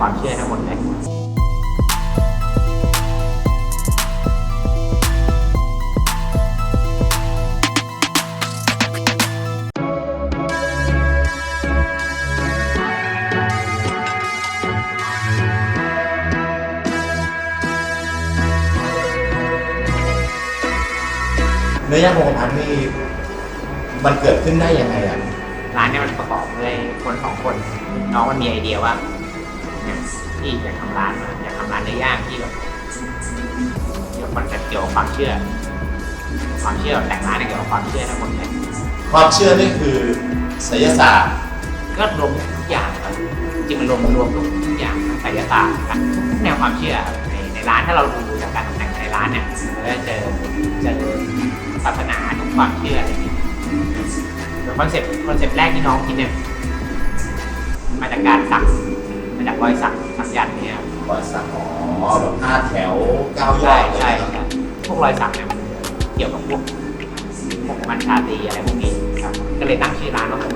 ความเชื่อทั้งหมดเลยเนื้อย่างโคกพันนี่มันเกิดขึ้นได้ยังไงอะ ร้านเนี่ยมันประกอบด้วยคนสองคน น้องมันมีไอเดียว่า เนี่ยที่อยากทำร้านมาอยากทำร้านเนื้อย่างที่แบบเกี่ยวกับคอนเซ็ปต์เกี่ยวกับความเชื่อ ความเชื่อแต่งร้านเนี่ยเกี่ยวกับความเชื่อทั้งหมดเลยความเชื่อนี่คือไสยศาสตร์ก็รวมทุกอย่างครับจริงๆมันรวมรวมทุกทุกอย่างทั้งไสยศาสตร์ทั้งทุกแนวความเชื่อครับในในร้านถ้าเราดูจากการตกแต่งในร้านเนี่ยเราจะเจอเจอศาสนาทุกความเชื่ออะไรอย่างเงี้ยคอนเซ็ปต์คอนเซ็ปต์แรกที่น้องคิดเนี่ยมาจากการสักมาจากร อยสักสักยันต์เนี่ยครับรอยสักอ๋อแบบห้าแถวเก้ายอใช่ดใช่ใช่พวกรอยสักเนี่ยมันเกี่ยวกับพวกพวกมันชาตรีอะไรพวกนี้ครับก็เลยตั้งชื่อร้านว่าคงกระพัน